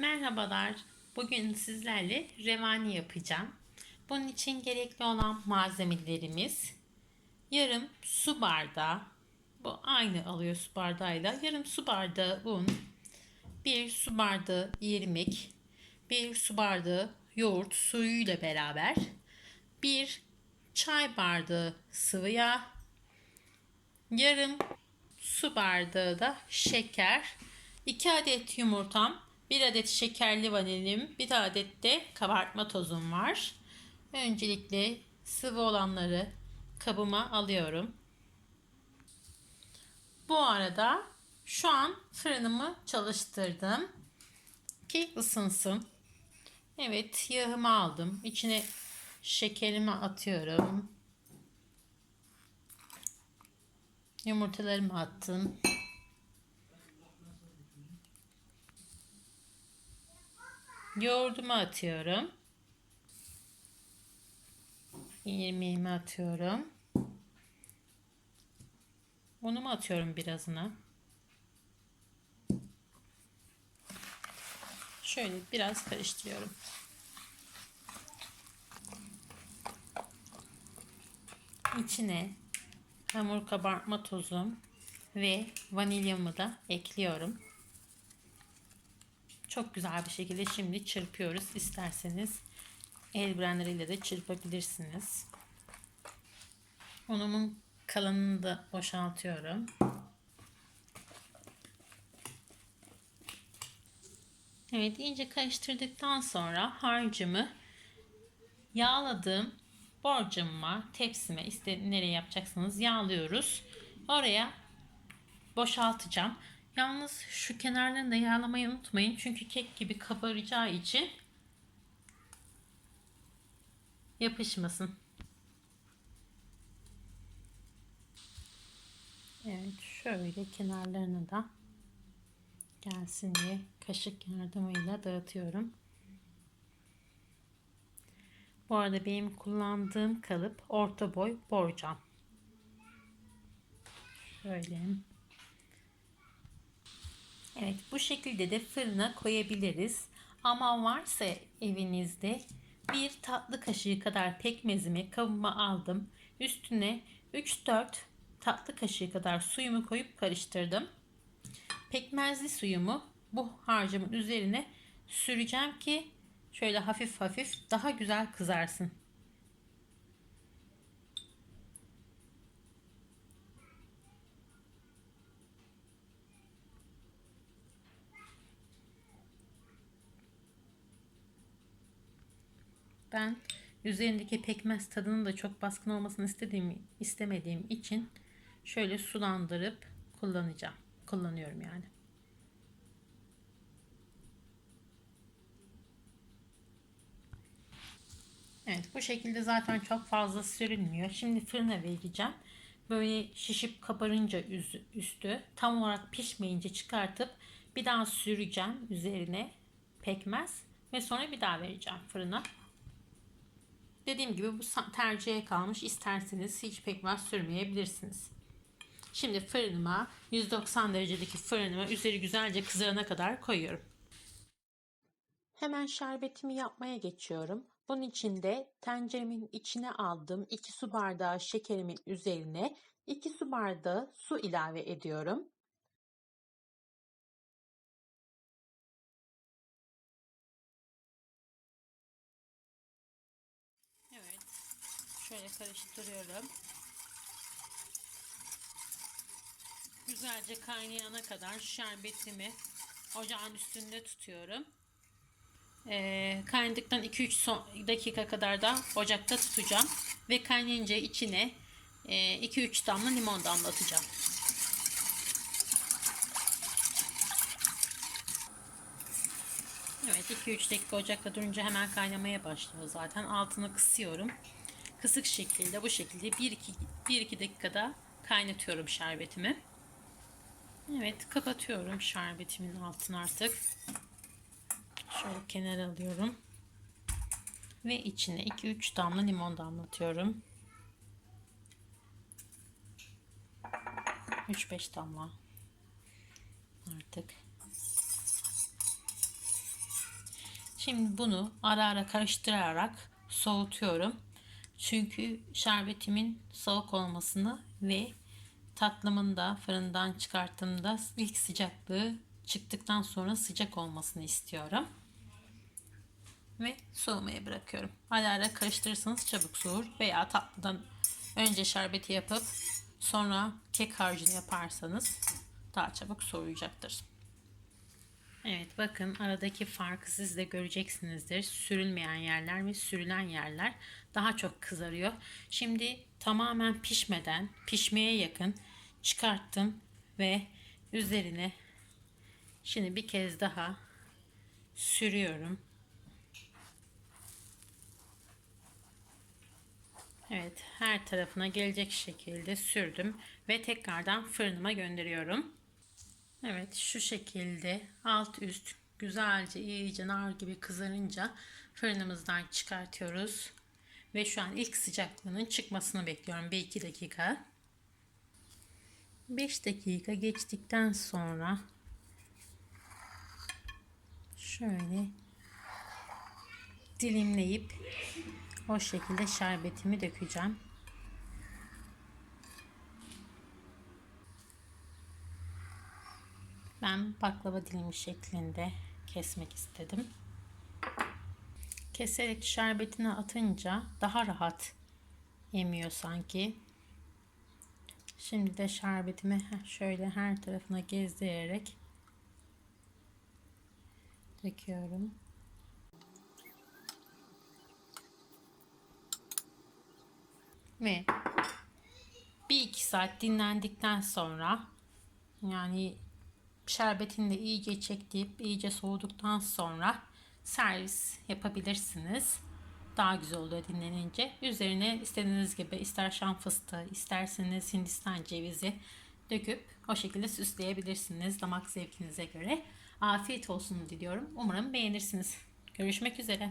Merhabalar. Bugün sizlerle revani yapacağım. Bunun için gerekli olan malzemelerimiz yarım su bardağı. Bu aynı alıyor su bardağıyla. Yarım su bardağı un, bir su bardağı irmik, bir su bardağı yoğurt suyuyla beraber, bir çay bardağı sıvı yağ, yarım su bardağı da şeker, 2 adet yumurtam, 1 adet şekerli vanilim, 1 adet de kabartma tozum var. Öncelikle sıvı olanları kabıma alıyorum. Bu arada şu an fırınımı çalıştırdım ki ısınsın. Evet yağımı aldım. İçine şekerimi atıyorum. Yumurtalarımı attım. Yoğurdumu atıyorum. İrmiğimi atıyorum. Unumu atıyorum birazına. Şöyle biraz karıştırıyorum. İçine hamur kabartma tozum ve vanilyamı da ekliyorum. Çok güzel bir şekilde şimdi çırpıyoruz. İsterseniz el blender ile de çırpabilirsiniz. Unumun kalanını da boşaltıyorum. Evet iyice karıştırdıktan sonra harcımı yağladığım borcamıma, tepsime, iste nereye yapacaksanız yağlıyoruz. Oraya boşaltacağım. Yalnız şu kenarlarını da yağlamayı unutmayın. Çünkü kek gibi kabaracağı için yapışmasın. Evet şöyle kenarlarını da gelsin diye kaşık yardımıyla dağıtıyorum. Bu arada benim kullandığım kalıp orta boy borcam. Şöyle. Evet bu şekilde de fırına koyabiliriz. Ama varsa evinizde bir tatlı kaşığı kadar pekmezimi kabıma aldım. Üstüne 3-4 tatlı kaşığı kadar suyumu koyup karıştırdım. Pekmezli suyumu bu harcımın üzerine süreceğim ki şöyle hafif hafif daha güzel kızarsın. Ben üzerindeki pekmez tadının da çok baskın olmasını istediğim istemediğim için şöyle sulandırıp kullanacağım. Kullanıyorum yani. Evet bu şekilde zaten çok fazla sürülmüyor. Şimdi fırına vereceğim. Böyle şişip kabarınca üstü tam olarak pişmeyince çıkartıp bir daha süreceğim üzerine pekmez ve sonra bir daha vereceğim fırına. Dediğim gibi bu tercihe kalmış. İsterseniz hiç pekmez sürmeyebilirsiniz. Şimdi fırınıma 190 derecedeki fırınıma üzeri güzelce kızarana kadar koyuyorum. Hemen şerbetimi yapmaya geçiyorum. Bunun için de tenceremin içine aldığım 2 su bardağı şekerimin üzerine 2 su bardağı su ilave ediyorum. Şöyle karıştırıyorum. Güzelce kaynayana kadar şerbetimi ocağın üstünde tutuyorum. Ee, kaynadıktan 2-3 dakika kadar da ocakta tutacağım. Ve kaynayınca içine 2-3 e, damla limon damlatacağım. Evet 2-3 dakika ocakta durunca hemen kaynamaya başlıyor zaten. Altını kısıyorum. Kısık şekilde bu şekilde 1-2 dakikada kaynatıyorum şerbetimi. Evet kapatıyorum şerbetimin altını artık. Şöyle kenara alıyorum. Ve içine 2-3 damla limon damlatıyorum. 3-5 damla artık Şimdi bunu ara ara karıştırarak soğutuyorum. Çünkü şerbetimin soğuk olmasını ve tatlımın da fırından çıkarttığımda ilk sıcaklığı çıktıktan sonra sıcak olmasını istiyorum. Ve soğumaya bırakıyorum. Ara ara karıştırırsanız çabuk soğur veya tatlıdan önce şerbeti yapıp sonra kek harcını yaparsanız daha çabuk soğuyacaktır. Evet bakın aradaki farkı siz de göreceksinizdir. Sürülmeyen yerler ve sürülen yerler daha çok kızarıyor. Şimdi tamamen pişmeden pişmeye yakın çıkarttım ve üzerine şimdi bir kez daha sürüyorum. Evet her tarafına gelecek şekilde sürdüm ve tekrardan fırınıma gönderiyorum. Evet şu şekilde alt üst güzelce iyice nar gibi kızarınca fırınımızdan çıkartıyoruz. Ve şu an ilk sıcaklığının çıkmasını bekliyorum. 1-2 dakika. 5 dakika geçtikten sonra şöyle dilimleyip o şekilde şerbetimi dökeceğim. Ben baklava dilimi şeklinde kesmek istedim. Keserek şerbetine atınca daha rahat emiyor sanki. Şimdi de şerbetimi şöyle her tarafına gezdirerek döküyorum. Ve bir iki saat dinlendikten sonra yani şerbetini de iyice çektirip iyice soğuduktan sonra servis yapabilirsiniz. Daha güzel oluyor dinlenince. Üzerine istediğiniz gibi ister şam fıstığı, isterseniz hindistan cevizi döküp o şekilde süsleyebilirsiniz damak zevkinize göre. Afiyet olsun diliyorum. Umarım beğenirsiniz. Görüşmek üzere.